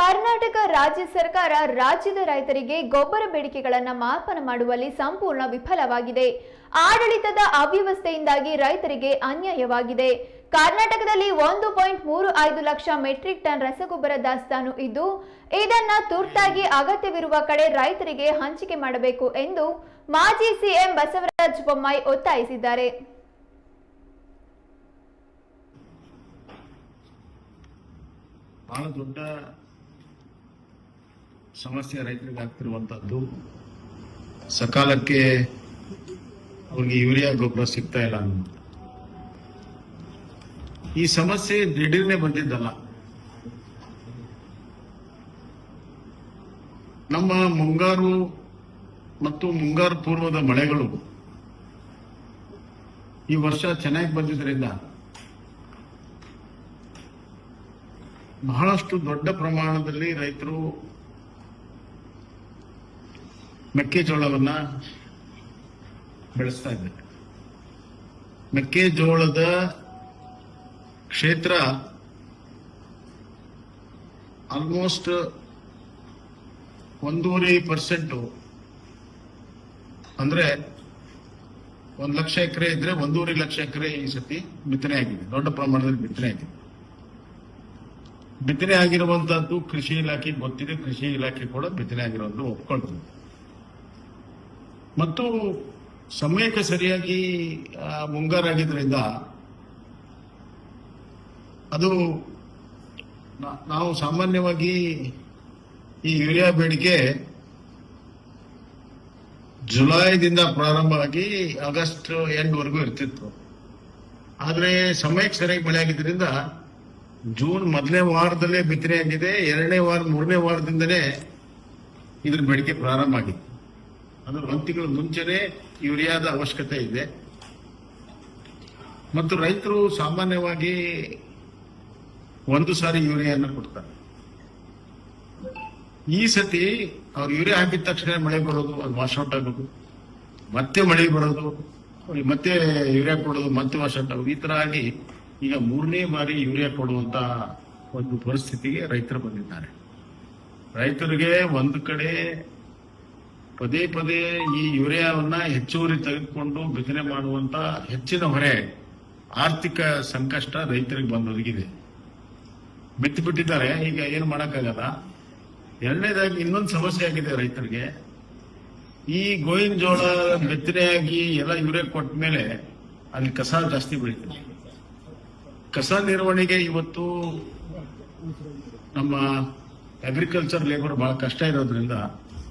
ಕರ್ನಾಟಕ ರಾಜ್ಯ ಸರ್ಕಾರ ರಾಜ್ಯದ ರೈತರಿಗೆ ಗೊಬ್ಬರ ಬೇಡಿಕೆಗಳನ್ನು ಮಾಪನ ಮಾಡುವಲ್ಲಿ ಸಂಪೂರ್ಣ ವಿಫಲವಾಗಿದೆ. ಆಡಳಿತದ ಅವ್ಯವಸ್ಥೆಯಿಂದಾಗಿ ರೈತರಿಗೆ ಅನ್ಯಾಯವಾಗಿದೆ. ಕರ್ನಾಟಕದಲ್ಲಿ ಒಂದು ಪಾಯಿಂಟ್ ಮೂರು ಐದು ಲಕ್ಷ ಮೆಟ್ರಿಕ್ ಟನ್ ರಸಗೊಬ್ಬರ ದಾಸ್ತಾನು ಇದ್ದು, ಇದನ್ನ ತುರ್ತಾಗಿ ಅಗತ್ಯವಿರುವ ಕಡೆ ರೈತರಿಗೆ ಹಂಚಿಕೆ ಮಾಡಬೇಕು ಎಂದು ಮಾಜಿ ಸಿಎಂ ಬಸವರಾಜ ಬೊಮ್ಮಾಯಿ ಒತ್ತಾಯಿಸಿದ್ದಾರೆ. ಬಹಳ ಸಮಸ್ಯೆ ರೈತರಿಗೆ ಆಗ್ತಿರುವಂತದ್ದು ಸಕಾಲಕ್ಕೆ ಅವ್ರಿಗೆ ಯೂರಿಯಾ ಗೊಬ್ಬರ ಸಿಗ್ತಾ ಇಲ್ಲ ಈ ಸಮಸ್ಯೆ ದಿಢೀರ್ನೆ ಬಂದಿದ್ದಲ್ಲ. ನಮ್ಮ ಮುಂಗಾರು ಮತ್ತು ಮುಂಗಾರು ಪೂರ್ವದ ಮಳೆಗಳು ಈ ವರ್ಷ ಚೆನ್ನಾಗಿ ಬಂದಿದ್ದರಿಂದ ಬಹಳಷ್ಟು ದೊಡ್ಡ ಪ್ರಮಾಣದಲ್ಲಿ ರೈತರು ಮೆಕ್ಕೆಜೋಳವನ್ನ ಬೆಳೆಸ್ತಾ ಇದ್ದಾರೆ ಮೆಕ್ಕೆಜೋಳದ ಕ್ಷೇತ್ರ ಆಲ್ಮೋಸ್ಟ್ ಒಂದೂವರೆ ಪರ್ಸೆಂಟ್ ಅಂದ್ರೆ ಒಂದು ಲಕ್ಷ ಎಕರೆ ಇದ್ರೆ ಒಂದೂವರೆ ಲಕ್ಷ ಎಕರೆ ಈ ಸತಿ ಬಿತ್ತನೆ ಆಗಿದೆ. ದೊಡ್ಡ ಪ್ರಮಾಣದಲ್ಲಿ ಬಿತ್ತನೆ ಆಗಿದೆ. ಬಿತ್ತನೆ ಆಗಿರುವಂತಹದ್ದು ಕೃಷಿ ಇಲಾಖೆ ಗೊತ್ತಿದೆ. ಕೃಷಿ ಇಲಾಖೆ ಕೂಡ ಬಿತ್ತನೆ ಆಗಿರೋದು ಒಪ್ಕೊಳ್ತೀವಿ ಮತ್ತು ಸಮಯಕ್ಕೆ ಸರಿಯಾಗಿ ಮುಂಗಾರಾಗಿದ್ದರಿಂದ ಅದು ನಾವು ಸಾಮಾನ್ಯವಾಗಿ ಈ ಯೂರಿಯಾ ಬೇಡಿಕೆ ಜುಲೈದಿಂದ ಪ್ರಾರಂಭ ಆಗಿ ಆಗಸ್ಟ್ ಎಂಡ್ವರೆಗೂ ಇರ್ತಿತ್ತು. ಆದರೆ ಸಮಯಕ್ಕೆ ಸರಿಯಾಗಿ ಮಳೆ ಆಗಿದ್ದರಿಂದ ಜೂನ್ ಮೊದಲನೇ ವಾರದಲ್ಲೇ ಬಿತ್ತನೆ ಆಗಿದೆ, ಎರಡನೇ ವಾರ, ಮೂರನೇ ವಾರದಿಂದಲೇ ಇದ್ರ ಬೇಡಿಕೆ ಪ್ರಾರಂಭ ಆಗಿದೆ. ಅಂದ್ರೆ ಒಂದು ತಿಂಗಳ ಮುಂಚೆನೆ ಯೂರಿಯಾದ ಅವಶ್ಯಕತೆ ಇದೆ. ಮತ್ತು ರೈತರು ಸಾಮಾನ್ಯವಾಗಿ ಒಂದು ಸಾರಿ ಯೂರಿಯಾನ ಕೊಡ್ತಾರೆ. ಈ ಸತಿ ಅವ್ರು ಯೂರಿಯಾ ಹಾಕಿದ ತಕ್ಷಣ ಮಳೆ ಬರೋದು, ಅದು ಔಟ್ ಆಗೋದು, ಮತ್ತೆ ಮಳೆ ಬರೋದು ಮತ್ತೆ ಯೂರಿಯಾ ಕೊಡೋದು, ಮತ್ತೆ ವಾಶೌಟ್ ಆಗೋದು. ಈ ತರ ಆಗಿ ಈಗ ಮೂರನೇ ಬಾರಿ ಯೂರಿಯಾ ಕೊಡುವಂತ ಒಂದು ಪರಿಸ್ಥಿತಿಗೆ ರೈತರು ಬಂದಿದ್ದಾರೆ. ರೈತರಿಗೆ ಒಂದು ಕಡೆ ಪದೇ ಪದೇ ಈ ಯೂರಿಯಾವನ್ನ ಹೆಚ್ಚುವರಿ ತೆಗೆದುಕೊಂಡು ಬಿತ್ತನೆ ಮಾಡುವಂತ ಹೆಚ್ಚಿನ ಹೊರೆ ಆರ್ಥಿಕ ಸಂಕಷ್ಟ ರೈತರಿಗೆ ಬಂದೊದಗಿದೆ. ಬಿತ್ತು ಬಿಟ್ಟಿದ್ದಾರೆ ಈಗ ಏನು ಮಾಡೋಕ್ಕಾಗಲ್ಲ. ಎರಡನೇದಾಗಿ ಇನ್ನೊಂದು ಸಮಸ್ಯೆ ಆಗಿದೆ ರೈತರಿಗೆ. ಈ ಗೋವಿನ ಜೋಳ ಬಿತ್ತನೆಯಾಗಿ ಎಲ್ಲ ಯೂರಿಯಾ ಕೊಟ್ಟ ಮೇಲೆ ಅಲ್ಲಿ ಕಸ ಜಾಸ್ತಿ ಬೆಳೀತದೆ. ಕಸ ನಿರ್ವಹಣೆಗೆ ಇವತ್ತು ನಮ್ಮ ಅಗ್ರಿಕಲ್ಚರ್ ಲೇಬರ್ ಬಹಳ ಕಷ್ಟ ಇರೋದ್ರಿಂದ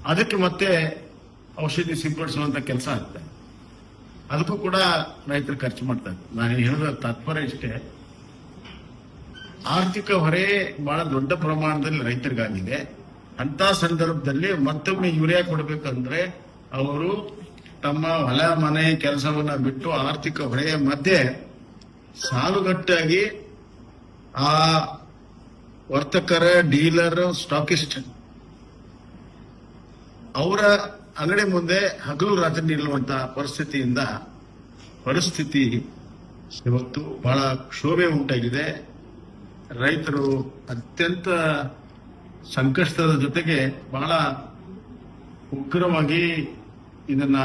ಅದಕ್ಕೆ ಮತ್ತೆ ಔಷಧಿ ಸಿಂಪಡಿಸುವಂತ ಕೆಲಸ ಆಗ್ತದೆ. ಅದಕ್ಕೂ ಕೂಡ ರೈತರು ಖರ್ಚು ಮಾಡ್ತಾರೆ. ನಾನು ಹೇಳಿದ ತಾತ್ಪರ್ಯ ಇಷ್ಟೇ. ಆರ್ಥಿಕ ಹೊರೆ ಬಹಳ ದೊಡ್ಡ ಪ್ರಮಾಣದಲ್ಲಿ ರೈತರಿಗಾಗಿದೆ. ಅಂತ ಸಂದರ್ಭದಲ್ಲಿ ಮತ್ತೊಮ್ಮೆ ಯೂರಿಯಾ ಕೊಡಬೇಕಂದ್ರೆ ಅವರು ತಮ್ಮ ಹೊಲ, ಮನೆ ಕೆಲಸವನ್ನ ಬಿಟ್ಟು ಆರ್ಥಿಕ ಹೊರೆಯ ಮಧ್ಯೆ ಸಾಲುಗಟ್ಟಾಗಿ ಆ ವರ್ತಕರ, ಡೀಲರ್, ಸ್ಟಾಕಿಸ್ಟ್ ಅವರ ಅಂಗಡಿ ಮುಂದೆ ಹಗಲು ರಾತ್ರಿ ನಿಲ್ಲುವಂತಹ ಪರಿಸ್ಥಿತಿಯಿಂದ ಪರಿಸ್ಥಿತಿ ಇವತ್ತು ಬಹಳ ಕ್ಷೋಭೆ ಉಂಟಾಗಿದೆ. ರೈತರು ಅತ್ಯಂತ ಸಂಕಷ್ಟದ ಜೊತೆಗೆ ಬಹಳ ಉಗ್ರವಾಗಿ ಇದನ್ನ